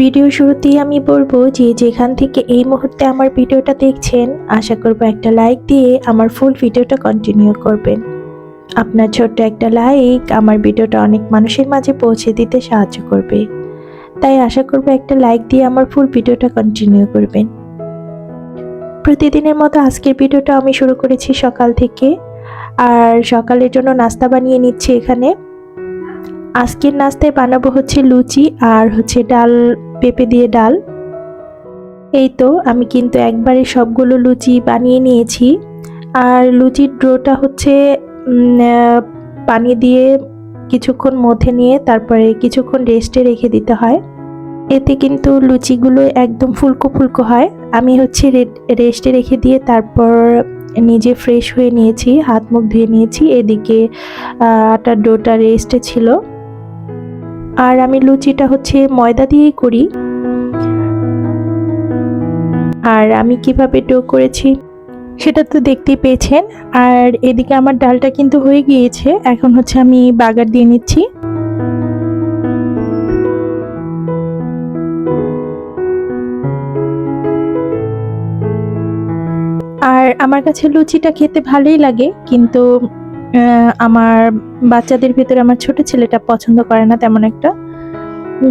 Video শুরুতেই আমি বলব যে যেখান থেকে এই মুহূর্তে আমার ভিডিওটা দেখছেন, আশা করব একটা লাইক দিয়ে আমার ফুল ভিডিওটা কন্টিনিউ করবেন। আপনার ছোট্ট একটা লাইক আমার ভিডিওটা অনেক মানুষের মাঝে পৌঁছে দিতে সাহায্য করবে। তাই আশা করব একটা লাইক দিয়ে আমার ফুল ভিডিওটা কন্টিনিউ করবেন। প্রতিদিনের মতো আজকের ভিডিওটা আমি শুরু করেছি সকাল থেকে। আর সকালের জন্য নাস্তা বানিয়ে নিচ্ছি এখানে। আজকের নাস্তায় বানাবো হচ্ছে লুচি আর হচ্ছে ডাল, পেঁপে দিয়ে ডাল। এই তো, আমি কিন্তু একবারে সবগুলো লুচি বানিয়ে নিয়েছি। আর লুচির ড্রোটা হচ্ছে পানি দিয়ে কিছুক্ষণ মধ্যে নিয়ে তারপরে কিছুক্ষণ রেস্টে রেখে দিতে হয়। এতে কিন্তু লুচিগুলো একদম ফুলকো ফুলকো হয়। আমি হচ্ছে রেস্টে রেখে দিয়ে তারপর নিজে ফ্রেশ হয়ে নিয়েছি, হাত মুখ ধুয়ে নিয়েছি। এদিকে আটার ডোটা রেস্টে ছিল। আর আমি লুচিটা হচ্ছে ময়দা দিয়েই করি। আর আমি কীভাবে ডো করেছি সেটা তো দেখতেই পেয়েছেন। আর এদিকে আমার ডালটা কিন্তু হয়ে গিয়েছে। এখন হচ্ছে আমি বাগার দিয়ে নিচ্ছি। আর আমার কাছে লুচিটা খেতে ভালোই লাগে, কিন্তু আমার বাচ্চাদের ভিতরে আমার ছোট ছেলেটা পছন্দ করে না তেমন একটা।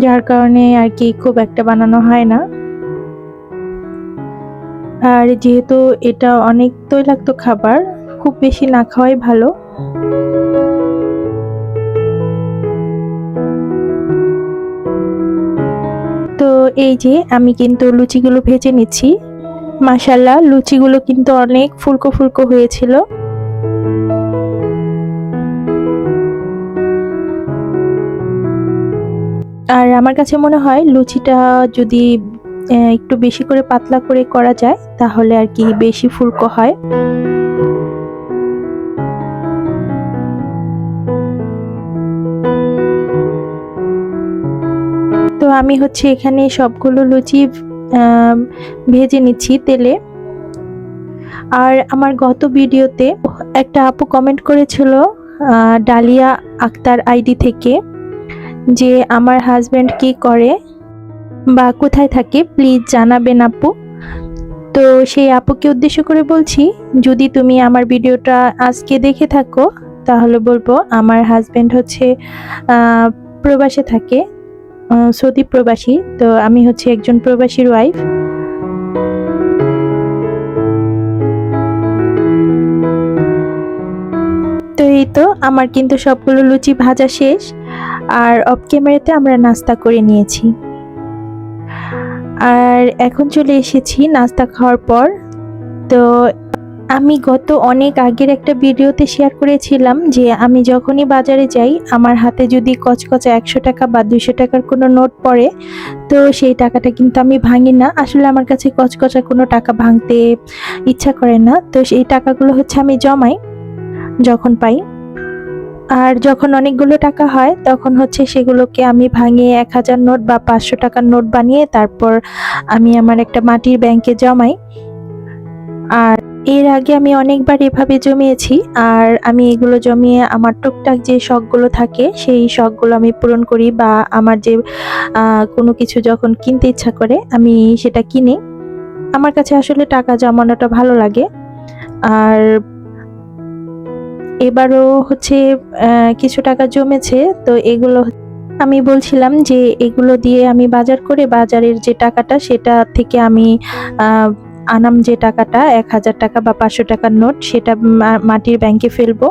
যার কারণে আর কি খুব একটা বানানো হয় না। আর যেহেতু এটা অনেক তৈলাক্ত খাবার, খুব বেশি না খাওয়াই ভালো। তো এই যে আমি কিন্তু লুচিগুলো ভেজে নিচ্ছি। মাসাল্লাহ লুচিগুলো কিন্তু অনেক ফুলকো ফুলকো হয়েছিল। আর আমার কাছে মনে হয় লুচিটা যদি একটু বেশি করে পাতলা করে করা যায়, তাহলে আর কি বেশি ফুলকো হয়। তো আমি হচ্ছে এখানে সবগুলো লুচি ভেজে নিচ্ছি তেলে। আর আমার গত ভিডিওতে একটা আপু কমেন্ট করেছিল ডালিয়া আক্তার আইডি থেকে। যে আমার হাজব্যান্ড কি করে বা কোথায় থাকে প্লিজ জানাবেন আপু। তো সেই আপুকে উদ্দেশ্য করে বলছি, যদি তুমি আমার ভিডিওটা আজকে দেখে থাকো, তাহলে বলব আমার হাজব্যান্ড হচ্ছে প্রবাসে থাকে সৌদি প্রবাসী। তো আমি হচ্ছে একজন প্রবাসীর ওয়াইফ তো এই তো, আমার কিন্তু সবগুলো লুচি ভাজা শেষ। আর অফ ক্যামেরাতে আমরা নাস্তা করে নিয়েছি। আর এখন চলে এসেছি নাস্তা খাওয়ার পর। তো আমি গত অনেক আগের একটা ভিডিওতে শেয়ার করেছিলাম যে আমি যখনই বাজারে যাই, আমার হাতে যদি কচকচা একশো টাকা বা দুশো টাকার কোনো নোট পড়ে, তো সেই টাকাটা কিন্তু আমি ভাঙি না। আসলে আমার কাছে কচকচা কোনো টাকা ভাঙতে ইচ্ছা করে না। তো সেই টাকাগুলো হচ্ছে আমি জমাই, যখন পাই। আর যখন অনেকগুলো টাকা হয়, তখন হচ্ছে সেগুলোকে আমি ভাঙিয়ে এক হাজার নোট বা পাঁচশো টাকার নোট বানিয়ে তারপর আমি আমার একটা মাটির ব্যাংকে জমাই। আর এর আগে আমি অনেকবার এভাবে জমিয়েছি, আর আমি এগুলো জমিয়ে আমার টুকটাক যে শখগুলো থাকে, সেই শখগুলো আমি পূরণ করি বা আমার যে কোনো কিছু যখন কিনতে ইচ্ছা করে, আমি সেটা কিনি। আমার কাছে আসলে টাকা জমানোটা ভালো লাগে। আর এবারও হচ্ছে কিছু টাকা জমেছে, তো এগুলো আমি বলছিলাম যে এগুলো দিয়ে আমি বাজার করে বাজারের যে টাকাটা সেটা থেকে আমি আনাম যে টাকাটা, এক হাজার টাকা বা পাঁচশো টাকার নোট, সেটা মাটির ব্যাংকে ফেলব।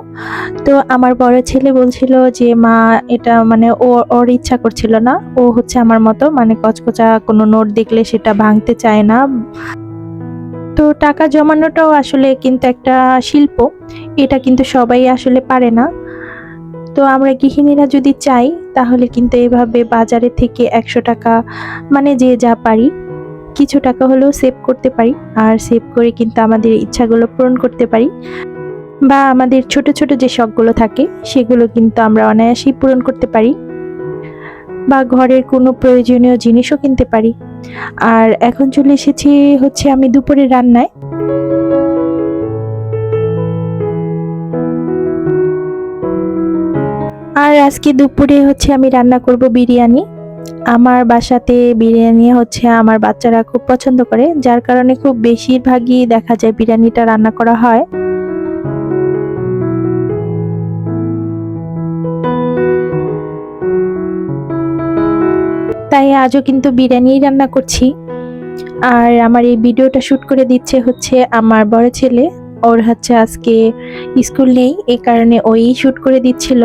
তো আমার বড় ছেলে বলছিল যে, মা, এটা মানে ও, ওর ইচ্ছা করছিল না। ও হচ্ছে আমার মতো মানে কচকচা কোনো নোট দেখলে সেটা ভাঙতে চায় না। তো টাকা জমানোটাও আসলে কিন্তু একটা শিল্প। এটা কিন্তু সবাই আসলে পারে না। তো আমরা গৃহিণীরা যদি চাই, তাহলে কিন্তু এভাবে বাজারে থেকে একশো টাকা মানে যে যা পারি, কিছু টাকা হলেও সেভ করতে পারি। আর সেভ করে কিন্তু আমাদের ইচ্ছাগুলো পূরণ করতে পারি। বা আমাদের ছোট ছোট যে শখগুলো থাকে, সেগুলো কিন্তু আমরা অনায়াসেই পূরণ করতে পারি। বা ঘরের কোনো প্রয়োজনীয় জিনিসও কিনতে পারি। আর এখন চলে এসেছি হচ্ছে আমি দুপুরে রান্নায়। আর আজকে দুপুরে হচ্ছে আমি রান্না করব বিরিয়ানি। আমার বাসাতে বিরিয়ানি হচ্ছে আমার বাচ্চারা খুব পছন্দ করে, যার কারণে খুব বেশিরভাগই দেখা যায় বিরিয়ানিটা রান্না করা হয়। তাই আজও কিন্তু বিরিয়ানি রান্না করছি। আর আমার এই ভিডিওটা শুট করে দিচ্ছে হচ্ছে আমার বড় ছেলে। ওর হচ্ছে আজকে স্কুল নেই এই কারণে ওই শুট করে দিচ্ছিল।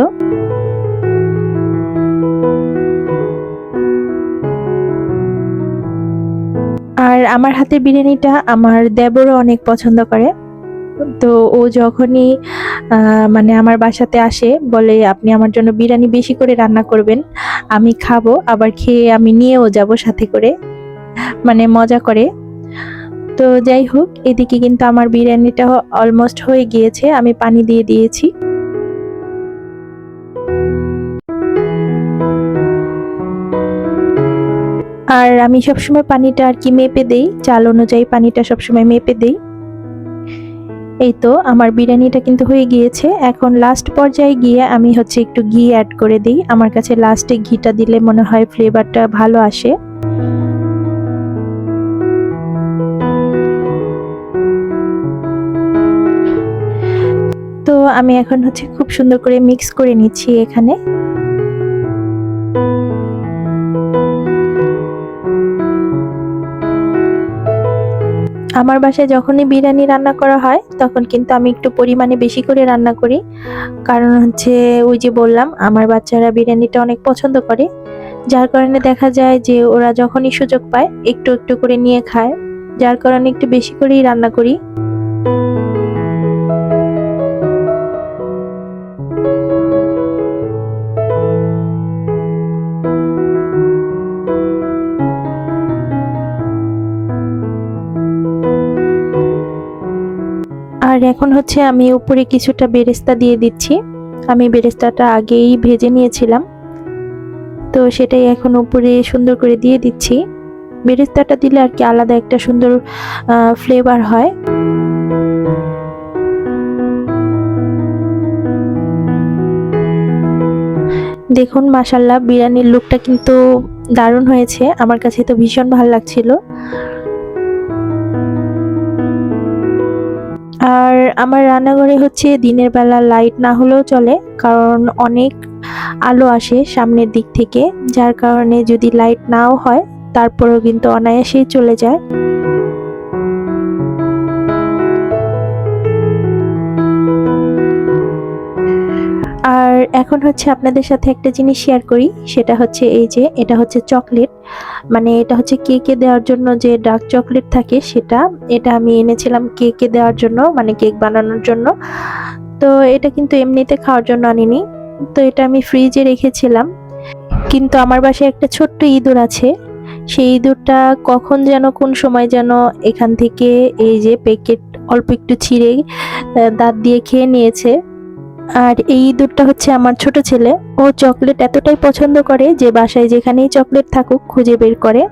আর আমার হাতের বিরিয়ানিটা আমার দেবরও অনেক পছন্দ করে। তো ও যখনই মানে আমার বাসাতে আসে, বলে, আপনি আমার জন্য বিরিয়ানি বেশি করে রান্না করবেন, আমি খাব, আবার খেয়ে আমি নিয়েও যাব সাথে করে। মানে মজা করে। তো যাই হোক, এদিকে কিন্তু আমার বিরিয়ানিটা অলমোস্ট হয়ে গিয়েছে, আমি পানি দিয়ে দিয়েছি। আর আমি সবসময় পানিটা আর কি মেপে দেই, চাল অনুযায়ী পানিটা সবসময় মেপে দেই। এই তো, আমার বিরিয়ানিটা কিন্তু হয়ে গিয়েছে। এখন লাস্ট পর্যায়ে গিয়ে আমি হচ্ছে একটু ঘি অ্যাড করে দিই। আমার কাছে লাস্টে ঘিটা দিলে মনে হয় ফ্লেভারটা ভালো আসে। তো আমি এখন হচ্ছে খুব সুন্দর করে মিক্স করে নিচ্ছি এখানে। আমার বাসায় যখনই বিরিয়ানি রান্না করা হয়, তখন কিন্তু আমি একটু পরিমাণে বেশি করে রান্না করি। কারণ হচ্ছে ওই যে বললাম, আমার বাচ্চারা বিরিয়ানিটা অনেক পছন্দ করে। যার কারণে দেখা যায় যে ওরা যখনই সুযোগ পায়, একটু একটু করে নিয়ে খায়। যার কারণে একটু বেশি করেই রান্না করি। হচ্ছে আমি উপরে কিছুটা বেরেস্তা দিয়ে দিচ্ছি। আমি বেরেস্তাটা আগেই ভেজে নিয়েছিলাম। তো সেটাই এখন উপরে সুন্দর করে দিয়ে দিচ্ছি। বেরেস্তাটা দিলে আর কি আলাদা একটা সুন্দর ফ্লেভার হয়। দেখুন মাসাল্লাহ বিরিয়ানির লুকটা কিন্তু দারুণ হয়েছে। আমার কাছে তো ভীষণ ভালো লাগছিল। আর আমার রান্নাঘরে হচ্ছে দিনের বেলা লাইট না হলেও চলে, কারণ অনেক আলো আসে সামনের দিক থেকে, যার কারণে যদি লাইট নাও হয়, তারপরেও কিন্তু অনায়াসেই চলে যায়। আর এখন হচ্ছে আপনাদের সাথে একটা জিনিস শেয়ার করি, সেটা হচ্ছে এই যে, এটা হচ্ছে চকলেট মানে এটা হচ্ছে কেকে দেওয়ার জন্য যে ডার্ক চকলেট থাকে সেটা, এটা আমি এনেছিলাম কেকে দেওয়ার জন্য মানে কেক বানানোর জন্য। তো এটা কিন্তু এমনিতে খাওয়ার জন্য আনিনি। তো এটা আমি ফ্রিজে রেখেছিলাম। কিন্তু আমার বাসায় একটা ছোট্ট ইঁদুর আছে। সেই ইঁদুরটা কখন যেন, কোন সময় যেন এখান থেকে এই যে প্যাকেট অল্প একটু ছিঁড়ে দাঁত দিয়ে খেয়ে নিয়েছে। আর এই ইঁদুরটা হচ্ছে আমার ছোট ছেলে। ও চকলেট এতটাই পছন্দ করে যে বাসায় যেখানেই চকলেট থাকুক খুঁজে বের করে।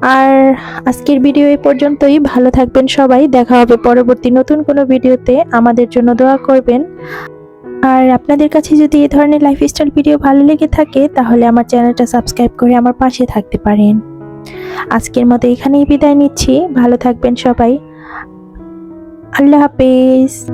আর আজকের ভিডিও এই পর্যন্তই। ভালো থাকবেন সবাই। দেখা হবে পরবর্তী নতুন কোনো ভিডিওতে। আমাদের জন্য দোয়া করবেন। আর আপনাদের কাছে যদি এই ধরনের লাইফস্টাইল ভিডিও ভালো লেগে থাকে, তাহলে আমার চ্যানেলটা সাবস্ক্রাইব করে আমার পাশে থাকতে পারেন। আজকের মতো এখানেই বিদায় নিচ্ছি। ভালো থাকবেন সবাই। আল্লাহ হাফেজ।